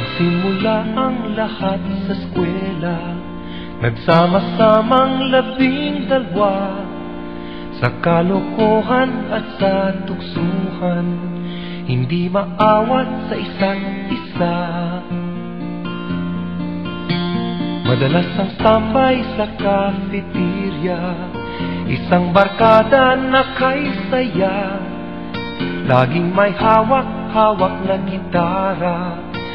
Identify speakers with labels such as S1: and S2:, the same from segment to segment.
S1: Nagsimula ang lahat sa eskwela. Nagsama-samang labing dalwa Sa kalokohan at sa tuksuhan Hindi maawat sa isa't isa. Madalas ang tambay sa cafeteria Isang barkada na kay saya. Laging may hawak-hawak na gitara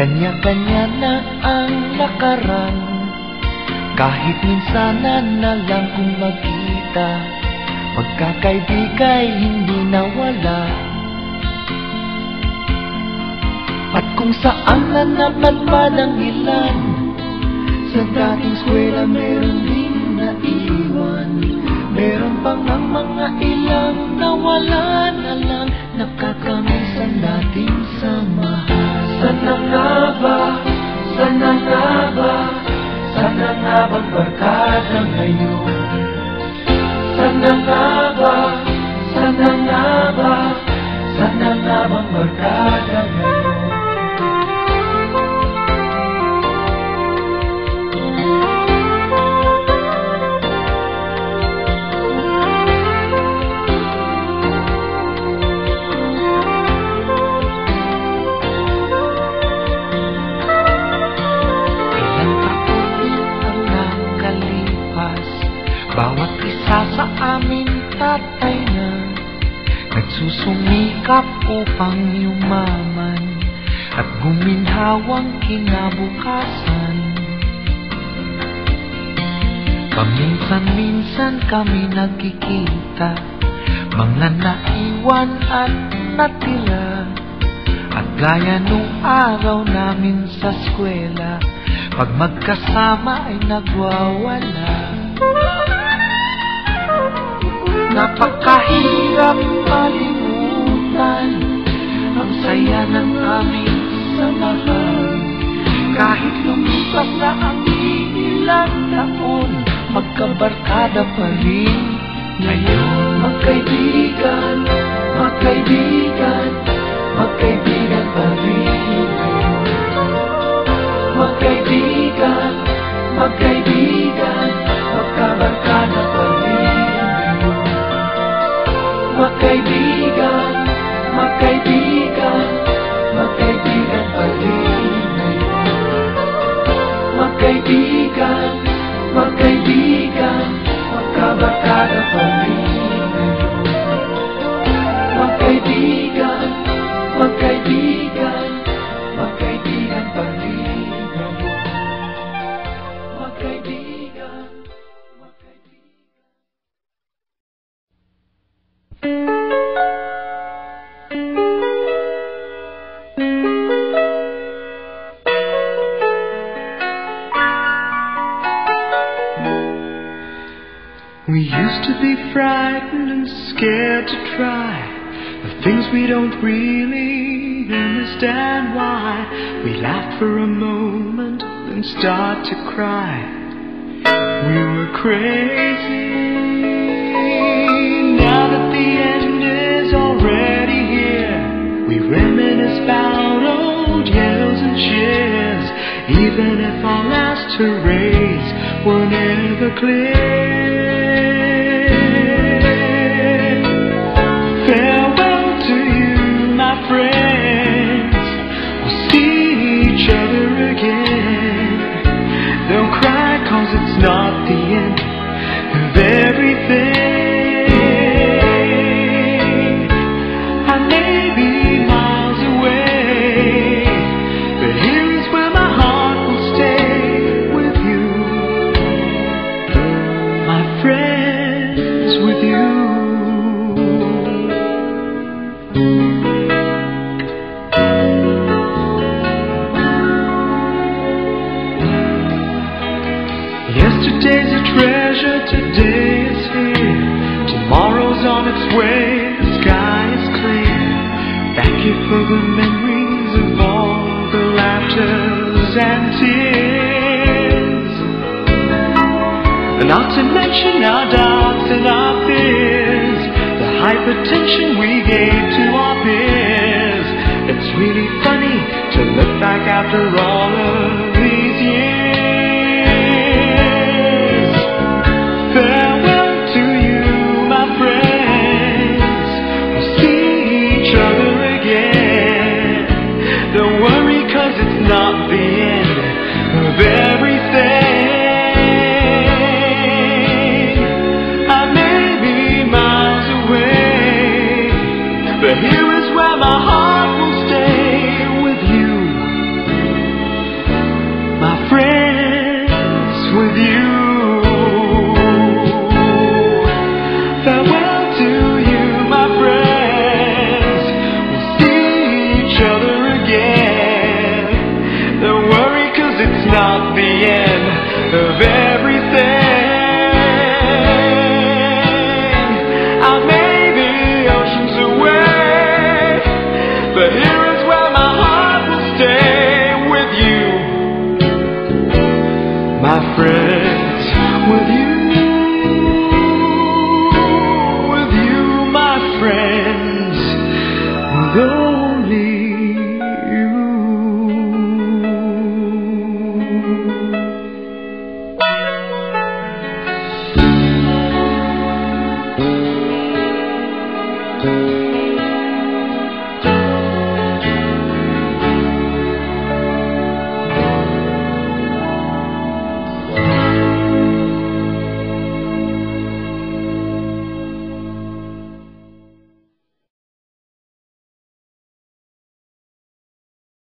S2: Kanya-kanya na ang lakaran. Kahit minsanan na lang kung magkita Magkakaibigay hindi nawala. At kung saan na napadpad ang ilan Sa dating swela meron din naiwan. Meron pang ang mga ilang nawala na lang Nakakamiss ang dating samahan
S1: Saan na nga ba? Saan na nga ba? Saan na nga bang barkada ngayon?
S2: Nagsusumikap upang yumaman At guminhawang kinabukasan. Paminsan-minsan kami nagkikita Mga naiwan at natira At gaya nung araw namin sa eskwela Pag magkasama ay nagwawala. Napakahirap malimutan Ang saya ng aming samahan Kahit lumipas na ang ilang taon Magkabarkada pa rin ngayon
S1: Magkaibigan, magkaibigan, magkaibigan pa rin. Magkaibigan, magkaibigan,
S3: We used to be frightened and scared to try the things we don't really understand why. We laugh for a moment, then start to cry. We were crazy. Now that the end is already here, we reminisce about old yells and cheers, even if our last hurrays were never clear. And tears. Not to mention our doubts and our fears, the hypertension we gave to our peers. It's really funny to look back after all of cause it's not the end the end of everything. I may be oceans away, but here is where my heart will stay with you, my you.